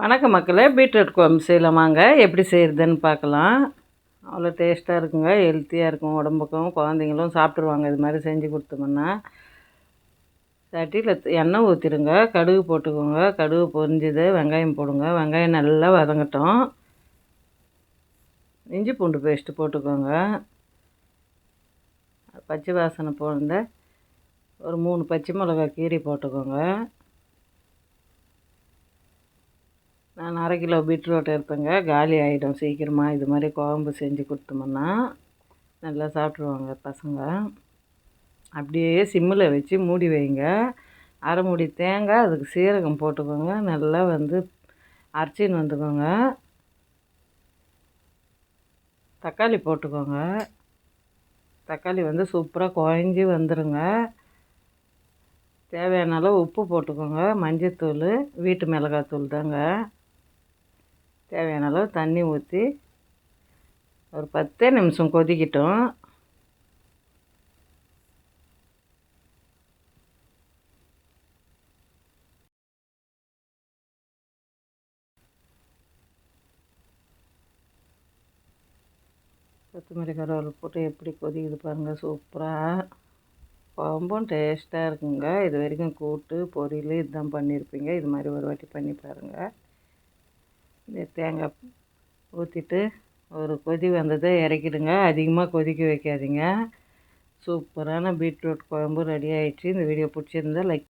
வணக்கம் மக்களே பீட்ரூட் குழம்பு செய்யலாமாங்க எப்படி செய்கிறதுன்னு பார்க்கலாம். அவ்வளோ டேஸ்ட்டாக இருக்குங்க ஹெல்த்தியாக இருக்கும் உடம்புக்கும் குழந்தைங்களும் சாப்பிட்ருவாங்க இது மாதிரி செஞ்சு கொடுத்தோம்னா. சட்டியில் எண்ணெய் ஊற்றிடுங்க கடுகு போட்டுக்கோங்க கடுகு பொரிஞ்சுது வெங்காயம் போடுங்க வெங்காயம் நல்லா வதங்கட்டும். இஞ்சி பூண்டு பேஸ்ட்டு போட்டுக்கோங்க. பச்சை வாசனை போன ஒரு மூணு பச்சை மிளகா கீரி போட்டுக்கோங்க. நான் அரை கிலோ பீட்ரூட் எடுப்பேங்க காலி ஆகிடும் சீக்கிரமாக இது மாதிரி குழம்பு செஞ்சு கொடுத்தோம்னா நல்லா சாப்பிட்ருவாங்க பசங்க. அப்படியே சிம்மில் வச்சு மூடி வைங்க. அரை மூடி தேங்காய் அதுக்கு சீரகம் போட்டுக்கோங்க. நல்லா வந்து அரைச்சின்னு வந்துக்கோங்க. தக்காளி போட்டுக்கோங்க. தக்காளி வந்து சூப்பராக குழஞ்சி வந்துடுங்க தேவையான அளவு உப்பு போட்டுக்கோங்க. மஞ்சத்தூள் வீட்டு மிளகாத்தூள் தாங்க. தேவையான அளவு தண்ணி ஊற்றி ஒரு பத்தே நிமிஷம் கொதிக்கிட்டோம். கொத்தமல்லி கருவேப்பிலை போட்டு எப்படி கொதிக்குது பாருங்கள் சூப்பராக குழம்பும் டேஸ்ட்டாக இருக்குங்க. இது வரைக்கும் கூட்டு பொரியல் இதுதான் பண்ணியிருப்பீங்க. இது மாதிரி ஒரு வாட்டி பண்ணி பாருங்கள் இந்த தேங்காய் ஊற்றிட்டு ஒரு கொதி வந்ததை இறக்கிடுங்க. அதிகமாக கொதிக்க வைக்காதீங்க. சூப்பரான பீட்ரூட் குழம்பு ரெடி ஆகிடுச்சு இந்த வீடியோ பிடிச்சிருந்தா லைக்